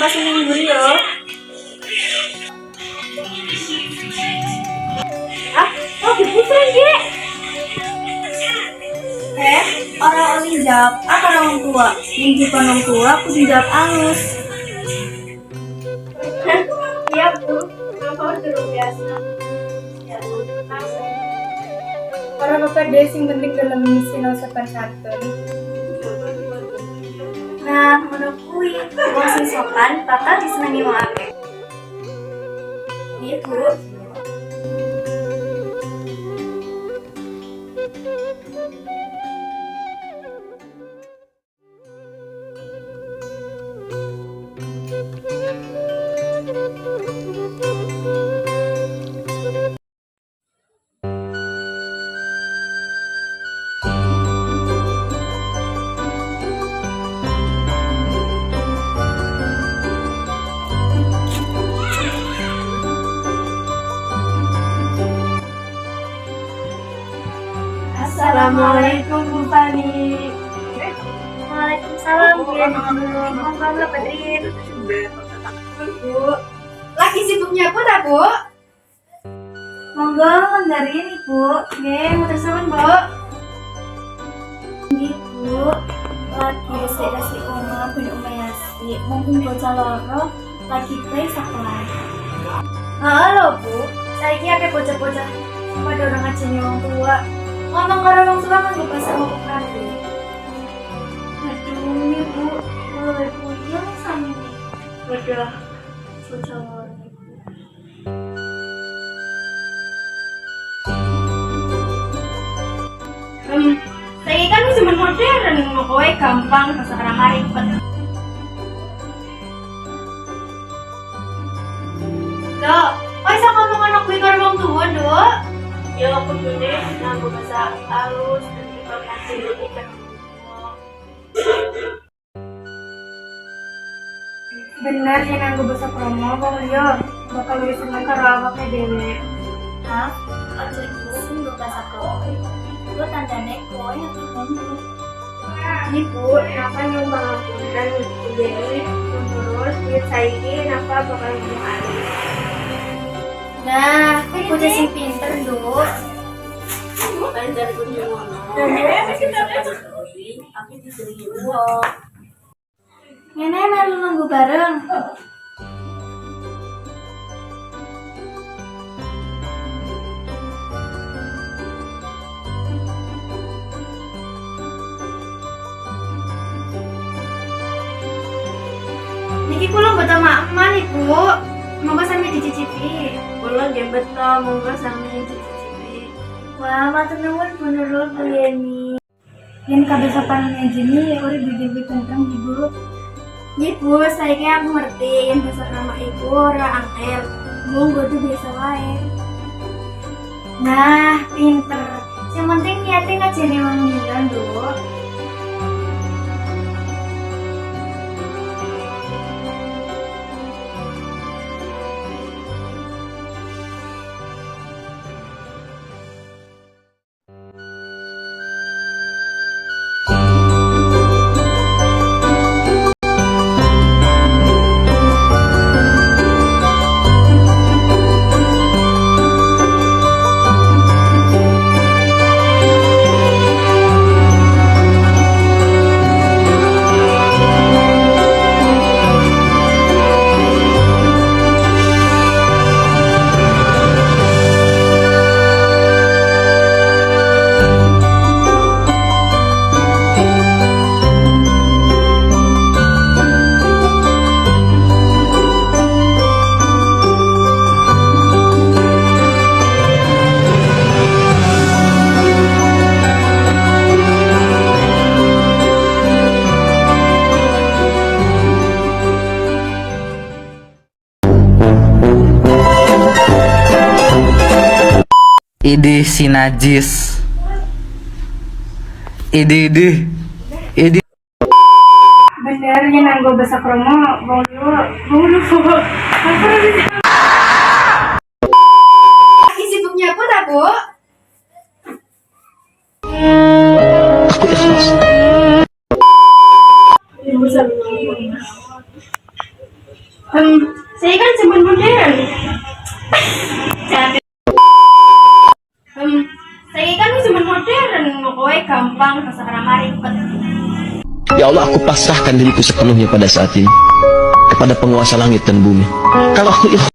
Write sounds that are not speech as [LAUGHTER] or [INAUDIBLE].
pantasin yang gurih lo. Ah, Oh, diputerin, Dek. Eh, orang orang jawab apa orang tua? Minggu orang tua, aku dijawab halus. [LAUGHS] Iya, Bu. apa harus biasa. Ya, langsung. Para pepedes sing penting dalam misi no sepan santun nah wong sing sopan bakal disenangi wong akeh iya Assalamualaikum Bu Fani. Waalaikumsalam Bu Mbak Pedrin Bu, lagi sibuknya apa Bu? Monggo dari ini Bu Nggih, muter sawan Bu. Nggih Bu Lagi resik-resik oma ben umayasi Mungkin bocah loro Lagi play sekolah. Halo Bu. Saiki akeh bocah-bocah pada orang ngajeni wong tua Ngomong karo wong tua kan bahasa ngomong kabeh Aduh, ini Bu Mulai puyeng sami Udah Bu Hmm, saya kan cuma modern, mau kowe gampang, rasa ramah ribet. Loh, kok bisa ngomong anak gue karo wong tua, Dok? Ya aku dulu nganggo bahasa halus dan lebih Bener yang nganggo bahasa promo, wong liya bakal lebih seneng karo awake dhewe. Hah? Ojo isin gue bahasa kowe. Gue tandane kowe yang ngomong. Ini bu, kenapa nyumbang aku dan jadi terus duit saiki kenapa bakal ngomong halus? Nah, bocah sing pinter, Duk. Bukan dari kunjung ngono. Aku diberi uang. Ngene melu nunggu bareng. Niki kula mboten makman Ibu. Monggo sampe dicicipi. Kula nggih beto monggo sami dicicipi. Wah, matur nuwun Bu Nurul Bu Yeni. Yen kabeh sopan ngajeni urip bibi tentang Ibu. Ibu, saiki aku ngerti yang bahasa nama ibu ora angel. Monggo tuh biasa wae. Nah, pinter. Yang penting niatnya ngajeni wong liya, Duk. Idi si najis. Idi idi. Idi Bener yang nganggo bahasa promo liya wong liya. Apa bisa? Lagi sibuknya apa tak Bu? Hmm, saya kan cuma modern. Ya Allah, aku pasrahkan diriku sepenuhnya pada saat ini kepada penguasa langit dan bumi. Kalau aku ikhlas